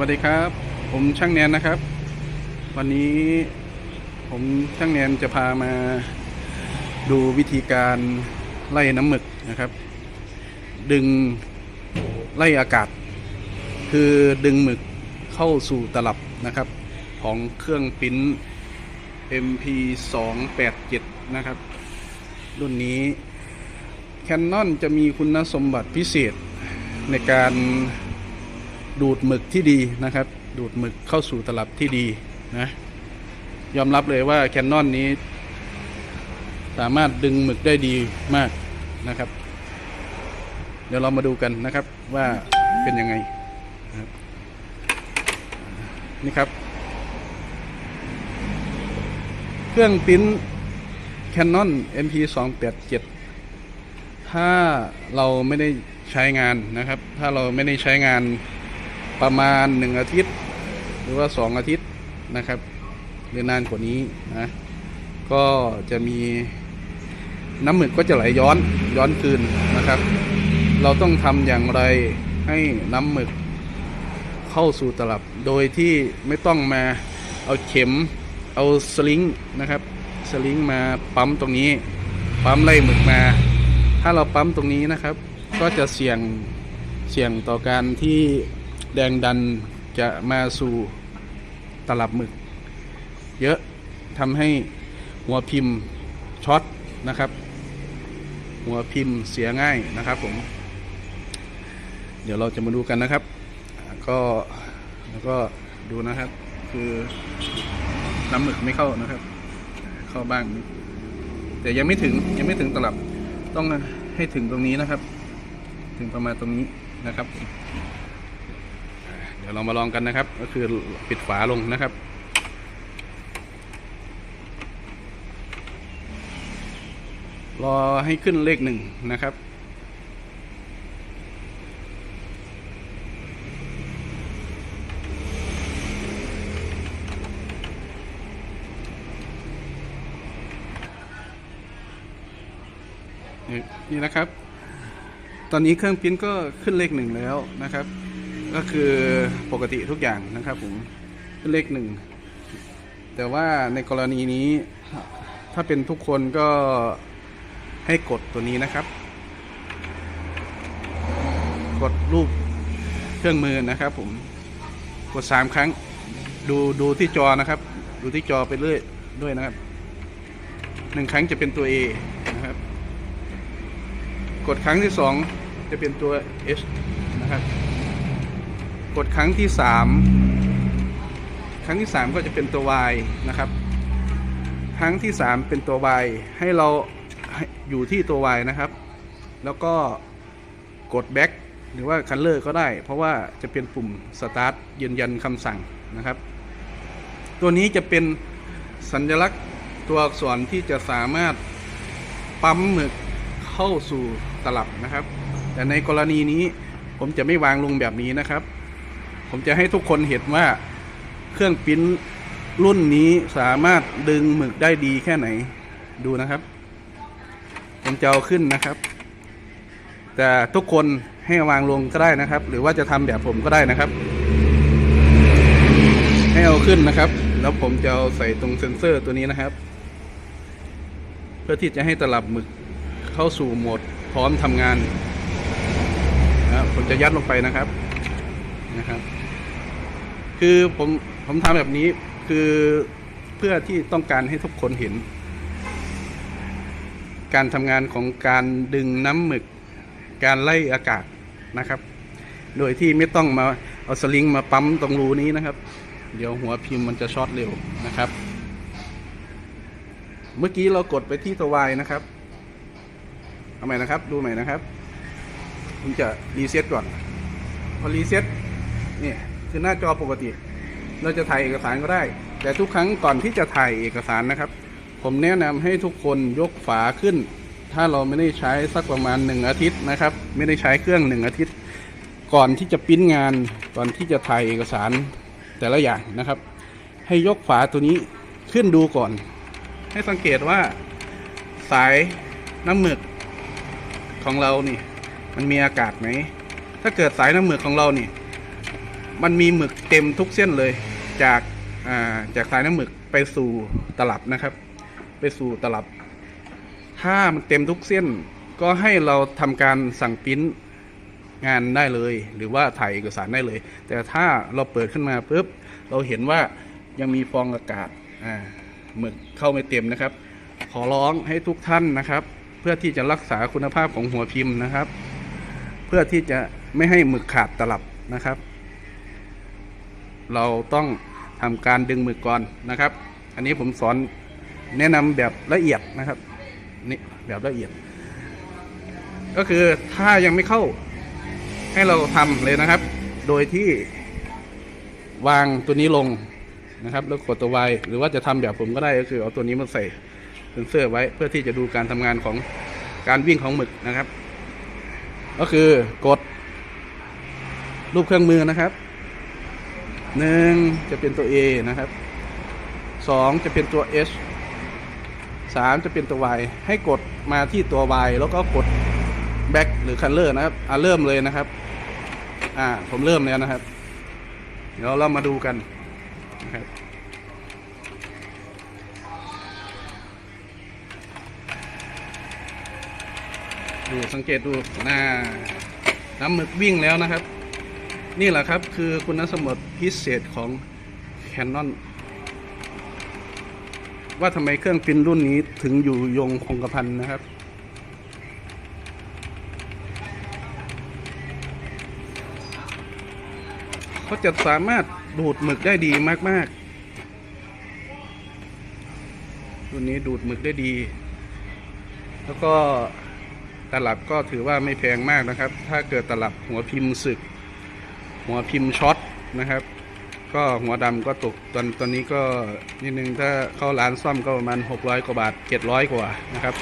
วัสดีครับ ผมช่างแนนนะครับ วันนี้ผมช่างแนนจะพามาดูวิธีการไล่น้ำหมึกนะครับ ดึงไล่อากาศ คือดึงหมึกเข้าสู่ตลับนะครับ ของเครื่องปิ้น MP 2 8 7 นะครับ รุ่นนี้ Canon จะมีคุณสมบัติพิเศษในการ ดูดหมึกที่ดีนะครับ ดูดหมึกเข้าสู่ตลับที่ดีนะยอมรับเลยว่า Canon นี้ สามารถดึงหมึกได้ดีมากนะครับ เดี๋ยวเรามาดูกันนะครับว่าเป็นยังไงนะครับนี่ครับ เครื่องปิ้น Canon MP 2 8 7ถ้าเราไม่ได้ใช้งานนะครับ ถ้าเราไม่ได้ใช้งาน ประมาณ1อาทิตย์ หรือว่า2อาทิตย์นะครับ หรือนานกว่านี้นะก็จะมีน้ำหมึกก็จะไหลย้อนย้อนคืนนะครับ เราต้องทำอย่างไรให้น้ำหมึกเข้าสู่ตลับ โดยที่ไม่ต้องมาเอาเข็มเอาสลิงนะครับสลิงมาปั๊มตรงนี้ ปั๊มไล่หมึกมา ถ้าเราปั๊มตรงนี้นะครับ ก็จะเสี่ยงเสี่ยงต่อการที่ แรงดันจะมาสู่ตลับหมึก เยอะทำให้หัวพิมพ์ช็อตนะครับ หัวพิมพ์เสียง่ายนะครับผม เดี๋ยวเราจะมาดูกันนะครับ ก็แล้วก็ดูนะครับ คือน้ำหมึกไม่เข้านะครับ เข้าบ้าง แต่ยังไม่ถึงยังไม่ถึงตลับต้องให้ถึงตรงนี้นะครับ ถึงประมาณตรงนี้นะครับ ดี๋ยวเรามาลองกันนะครับ ก็คือปิดฝาลงนะครับ รอให้ขึ้นเลขหนึ่งนะครับนี่นี่นะครับ ตอนนี้เครื่องพิมพ์ก็ขึ้นเลขหนึ่งแล้วนะครับ ก็คือปกติทุกอย่างนะครับผมขึ้นเลขหนึ่ง แต่ว่าในกรณีนี้ถ้าเป็นทุกคนก็ให้กดตัวนี้นะครับ กดรูปเครื่องมือนะครับผมกดสามครั้ง ดูดูที่จอนะครับ ดูที่จอไปเรื่อยด้วยนะครับหนึ่งครั้งจะเป็นตัว A นะครับ กดครั้งที่สองจะเป็นตัว H นะครับ กดครั้งที่สามครั้งที่สามก็จะเป็นตัว Y นะครับ ครั้งที่สามเป็นตัว Y ให้เราอยู่ที่ตัว Y นะครับ แล้วก็กด Back หรือว่า Color ก็ได้ เพราะว่าจะเป็นปุ่ม Start ยืนยันคำสั่งนะครับ ตัวนี้จะเป็นสัญลักษณ์ตัวอักษรที่จะสามารถปั๊มหมึกเข้าสู่ตลับนะครับ แต่ในกรณีนี้ผมจะไม่วางลงแบบนี้นะครับ ผมจะให้ทุกคนเห็นว่าเครื่องปริ้นรุ่นนี้สามารถดึงหมึกได้ดีแค่ไหนดูนะครับ ผมจะเอาขึ้นนะครับ แต่ทุกคนให้วางลงก็ได้นะครับ หรือว่าจะทำแบบผมก็ได้นะครับ ให้เอาขึ้นนะครับ แล้วผมจะเอาใส่ตรงเซ็นเซอร์ตัวนี้นะครับ เพื่อที่จะให้ตลับหมึกเข้าสู่โหมดพร้อมทำงานนะครับผมจะยัดลงไปนะครับนะครับ คือผมผมทำแบบนี้คือเพื่อที่ต้องการให้ทุกคนเห็น การทำงานของการดึงน้ำหมึก การไล่อากาศนะครับ โดยที่ไม่ต้องมาเอาสลิงมาปั๊มตรงรูนี้นะครับ เดี๋ยวหัวพิมพ์มันจะช็อตเร็วนะครับ เมื่อกี้เรากดไปที่ตัว Y นะครับเอาใหม่นะครับ ดูใหม่นะครับผมจะรีเซ็ตก่อน พอรีเซ็ตนี่ คือหน้าจอปกติ เราจะถ่ายเอกสารก็ได้ แต่ทุกครั้งก่อนที่จะถ่ายเอกสารนะครับ ผมแนะนำให้ทุกคนยกฝาขึ้น ถ้าเราไม่ได้ใช้สักประมาณหนึ่งอาทิตย์นะครับ ไม่ได้ใช้เครื่องหนึ่งอาทิตย์ ก่อนที่จะปริ้นงานก่อนที่จะถ่ายเอกสารแต่ละอย่างนะครับ ให้ยกฝาตัวนี้ขึ้นดูก่อน ให้สังเกตว่าสายน้ำหมึกของเรานี่ มันมีอากาศไหม ถ้าเกิดสายน้ำหมึกของเรานี่ มันมีหมึกเต็มทุกเส้นเลย จากาจากสายน้ำหมึกไปสู่ตลับนะครับ ไปสู่ตลับ ถ้ามันเต็มทุกเส้น ก็ให้เราทำการสั่งปิ้นงานได้เลย หรือว่าถ่ายเอกสารได้เลย แต่ถ้าเราเปิดขึ้นมาปุ๊บเราเห็นว่ายังมีฟองอากาศาหมึกเข้าไม่เต็มนะครับ ขอร้องให้ทุกท่านนะครับ เพื่อที่จะรักษาคุณภาพของหัวพิมพ์นะครับ เพื่อที่จะไม่ให้หมึกขาดตลับนะครับ เราต้องทำการดึงมึกก่อนนะครับ อันนี้ผมสอนแนะนำแบบละเอียดนะครับนี่แบบละเอียด ก็คือถ้ายังไม่เข้าให้เราทำเลยนะครับ โดยที่วางตัวนี้ลงนะครับ แล้วกดตัว Y หรือว่าจะทำแบบผมก็ได้ก็คือเอาตัวนี้มาใส่เซนเซอร์ไว้เพื่อที่จะดูการทำงานของการวิ่งของหมึกนะครับ ก็คือกดรูปเครื่องมือนะครับ หนึ่งจะเป็นตัว A นะครับสองจะเป็นตัว H สามจะเป็นตัว Y ให้กดมาที่ตัว Y แล้วก็กด Back หรือ Color นะครับ อ่าเริ่มเลยนะครับ อ่า ผมเริ่มแล้วนะครับ เดี๋ยวเรามาดูกันนะครับดูสังเกตดูหน้าน้ำหมึกวิ่งแล้วนะครับ นี่แหละครับคือคุณสมบัติพิเศษของ Canon ว่าทำไมเครื่องปริ้นรุ่นนี้ถึงอยู่ยงคงกระพันนะครับ เขาจะสามารถดูดหมึกได้ดีมาก ๆ รุ่นนี้ดูดหมึกได้ดี แล้วก็ตลับก็ถือว่าไม่แพงมากนะครับ ถ้าเกิดตลับหัวพิมพ์สึก หัวพิมพ์ช็อตนะครับ ก็หัวดำก็ตกตอนตอนนี้ก็นิดนึงถ้าเข้าร้านซ่อมก็ประมาณ 600 กว่าบาท 700 กว่านะครับ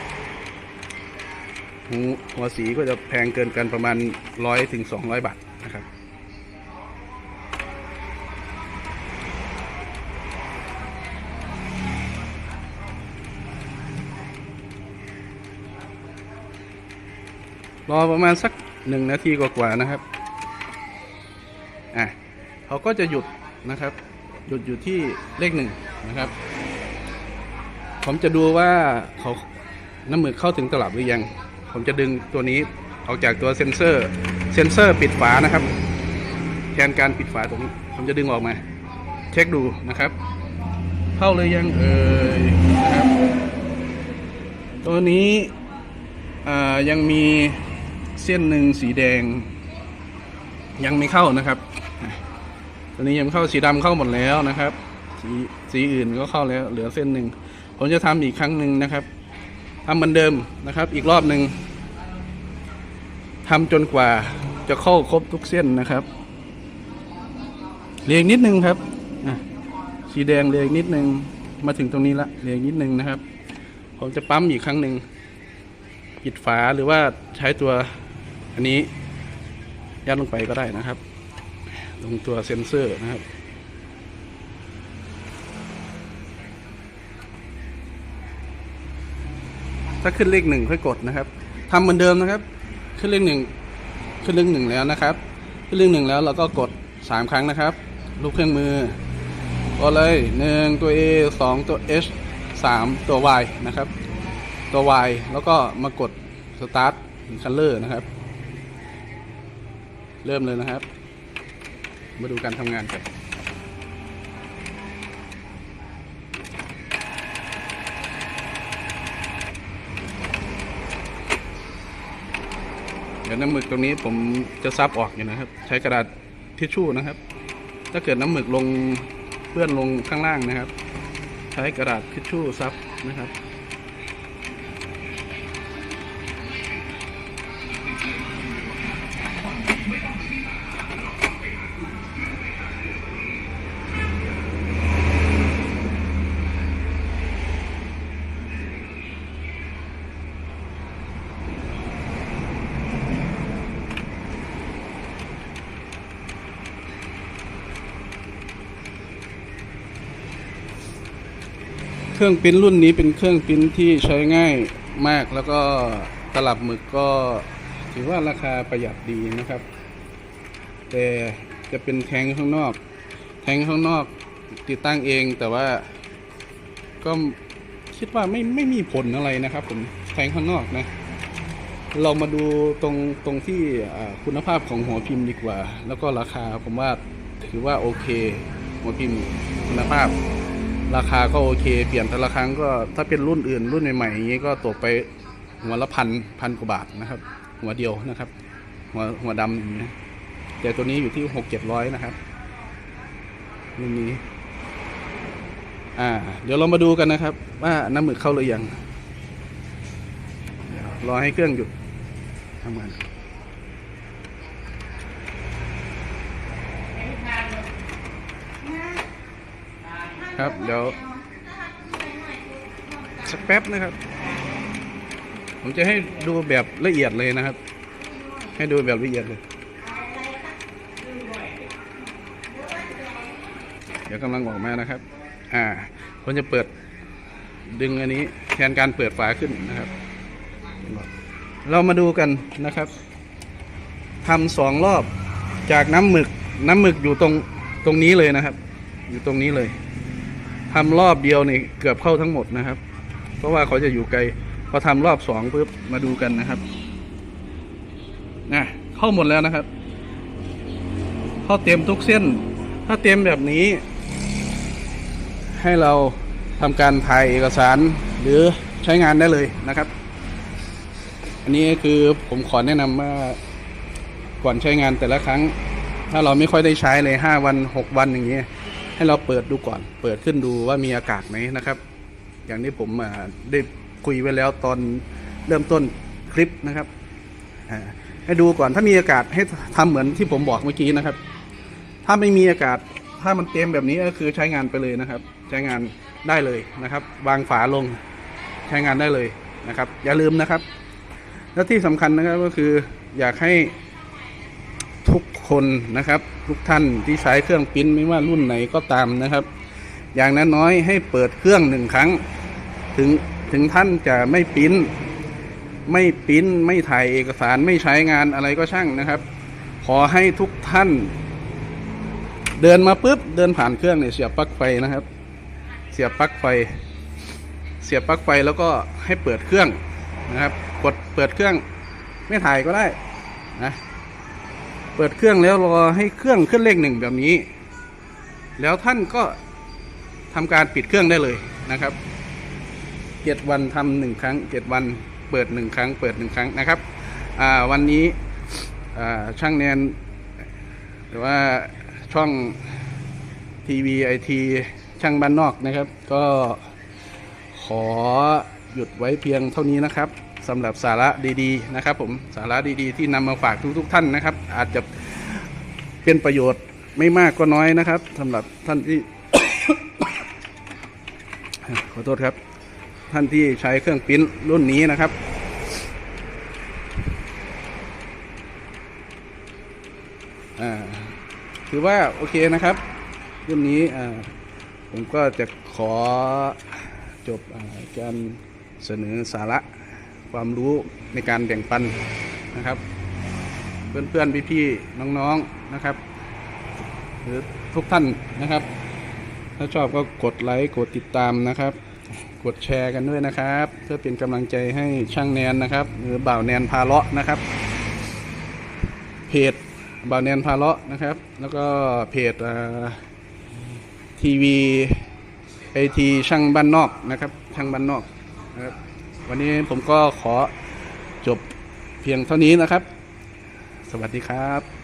หูหัวสีก็จะแพงเกินกันประมาณ 100ถึง200 บาทนะครับรอประมาณสักหนึ่งนาทีกว่าๆนะครับ อะเขาก็จะหยุดนะครับ หยุดอยู่ที่เลขหนึ่งนะครับ ผมจะดูว่าเขาน้ำหมึกเข้าถึงตลับหรือยัง ผมจะดึงตัวนี้ออกจากตัวเซ็นเซอร์ เซ็นเซอร์ปิดฝานะครับ แทนการปิดฝาตรงผมจะดึงออกมา เช็คดูนะครับ เข้าเลยยังเอ่ยนะครับตัวนี้ยังมีเส้นหนึ่งสีแดง ยังไม่เข้านะครับ ตัวนี้ยังเข้าสีดำเข้าหมดแล้วนะครับ สีสีอื่นก็เข้าแล้ว เหลือเส้นหนึ่งผมจะทำอีกครั้งหนึ่งนะครับทำเหมือนเดิมนะครับ อีกรอบหนึ่งทำจนกว่าจะเข้าครบทุกเส้นนะครับเรียงนิดนึงครับอะสีแดงเรียงนิดนึงมาถึงตรงนี้ละเรียงนิดนึงนะครับ ผมจะปั๊มอีกครั้งหนึ่งปิดฝาหรือว่าใช้ตัวอันนี้ยัดลงไปก็ได้นะครับ ตรงตัวเซ็นเซอร์นะครับถ้าขึ้นเลขหนึ่งค่อยกดนะครับทำเหมือนเดิมนะครับ ขึ้นเลขหนึ่งขึ้นเลขหนึ่งแล้วนะครับ ขึ้นเลขหนึ่งแล้วเราก็กดสามครั้งนะครับลูกเครื่องมือก็เลยหนึ่งตัว A สองตัว H สามตัว Y นะครับ ตัว Y แล้วก็มากด Start Color นะครับ เริ่มเลยนะครับ มาดูการทำงานกันเดี๋ยวน้ำหมึกตรงนี้ผมจะซับออกอยู่นะครับ ใช้กระดาษทิชชู่นะครับ ถ้าเกิดน้ำหมึกลงเปื้อนลงข้างล่างนะครับ ใช้กระดาษทิชชู่ซับนะครับ เครื่องปิ้นรุ่นนี้เป็นเครื่องปิ้นที่ใช้ง่ายมากแล้วก็ตลับหมึกก็ถือว่าราคาประหยัดดีนะครับ แต่จะเป็นแทงข้างนอก แทงข้างนอกติดตั้งเองแต่ว่าก็คิดว่าไม่ไม่มีผลอะไรนะครับ ผมแทงข้างนอกนะ เรามาดูตรงตรงที่คุณภาพของหัวพิมพ์ดีกว่า แล้วก็ราคาผมว่าถือว่าโอเค หัวพิมพ์คุณภาพ ราคาก็โอเค เปลี่ยนแต่ละครั้งก็ถ้าเป็นรุ่นอื่นรุ่นใหม่ๆอย่างนี้ก็ตกไปหัวละพันพันกว่าบาทนะครับ หัวเดียวนะครับ หัวหัวดำอย่างนี้แต่ตัวนี้อยู่ที่หกเจ็ดร้อยนะครับรุ่นนี้ อ่า เดี๋ยวเรามาดูกันนะครับ ว่าน้ำหมึกเข้าหรือยังรอให้เครื่องหยุดทำงาน ครับ เดี๋ยวสักแป๊บนะครับ ผมจะให้ดูแบบละเอียดเลยนะครับ ให้ดูแบบละเอียดเลย เดี๋ยวกำลังออกมานะครับ อ่าผมจะเปิดดึงอันนี้แทนการเปิดฝาขึ้นนะครับ เรามาดูกันนะครับทำสองรอบจากน้ำหมึกน้ำหมึกอยู่ตรงตรงนี้เลยนะครับ อยู่ตรงนี้เลย ทำรอบเดียวนี่เกือบเข้าทั้งหมดนะครับ เพราะว่าเขาจะอยู่ไกลพอทำรอบสองปุ๊บมาดูกันนะครับนะเข้าหมดแล้วนะครับ เข้าเต็มทุกเส้น ถ้าเต็มแบบนี้ ให้เราทำการถ่ายเอกสารหรือใช้งานได้เลยนะครับ อันนี้คือผมขอแนะนำว่าก่อนใช้งานแต่ละครั้ง ถ้าเราไม่ค่อยได้ใช้เลยห้าวันหกวันอย่างเงี้ย ให้เราเปิดดูก่อน เปิดขึ้นดูว่ามีอากาศไหมนะครับ อย่างที่ผมได้คุยไว้แล้วตอนเริ่มต้นคลิปนะครับให้ดูก่อนถ้ามีอากาศให้ทำเหมือนที่ผมบอกเมื่อกี้นะครับ ถ้าไม่มีอากาศถ้ามันเต็มแบบนี้ก็คือใช้งานไปเลยนะครับ ใช้งานได้เลยนะครับ วางฝาลงใช้งานได้เลยนะครับ อย่าลืมนะครับ และที่สำคัญนะครับก็คืออยากให้ คนนะครับ ทุกท่านที่ใช้เครื่องปริ้นไม่ว่ารุ่นไหนก็ตามนะครับ อย่างน้อยๆให้เปิดเครื่องหนึ่งครั้ง ถึงถึงท่านจะไม่ปริ้นไม่ปริ้นไม่ถ่ายเอกสารไม่ใช้งานอะไรก็ช่างนะครับ ขอให้ทุกท่าน เดินมาปุ๊บเดินผ่านเครื่องเนี่ยเสียบปลั๊กไฟนะครับ เสียบปลั๊กไฟ เสียบปลั๊กไฟแล้วก็ให้เปิดเครื่องนะครับ กดเปิดเครื่องไม่ถ่ายก็ได้นะ เปิดเครื่องแล้วรอให้เครื่องขึ้นเลขหนึ่งแบบนี้ แล้วท่านก็ทำการปิดเครื่องได้เลยนะครับเจ็ดวันทำหนึ่งครั้งเจ็ดวันเปิดหนึ่งครั้ง เปิดหนึ่งครั้งนะครับวันนี้อ่าช่างแนนหรือว่าช่องทีวีไอทีช่างบ้านนอกนะครับ ก็ขอหยุดไว้เพียงเท่านี้นะครับ สำหรับสาระดีๆนะครับผมสาระดีๆ ที่นำมาฝากทุกๆท่านนะครับ อาจจะเป็นประโยชน์ไม่มากก็น้อยนะครับสำหรับท่านที่ ขอโทษครับ ท่านที่ใช้เครื่องปริ้นรุ่นนี้นะครับถือว่าโอเคนะครับรุ่นนี้ผมก็จะขอจบอการเสนอสาระ ความรู้ในการแบ่งปันนะครับ เพื่อนๆพี่ๆน้องๆนะครับ หรือทุกท่านนะครับ ถ้าชอบก็กดไลค์กดติดตามนะครับ กดแชร์กันด้วยนะครับ เพื่อเป็นกำลังใจให้ช่างแนนนะครับ หรือบ่าวแนนพาเลาะนะครับ เพจบ่าวแนนพาเลาะนะครับ แล้วก็เพจทีวีไอทีช่างบ้านนอกนะครับช่างบ้านนอก วันนี้ผมก็ขอจบเพียงเท่านี้นะครับ สวัสดีครับ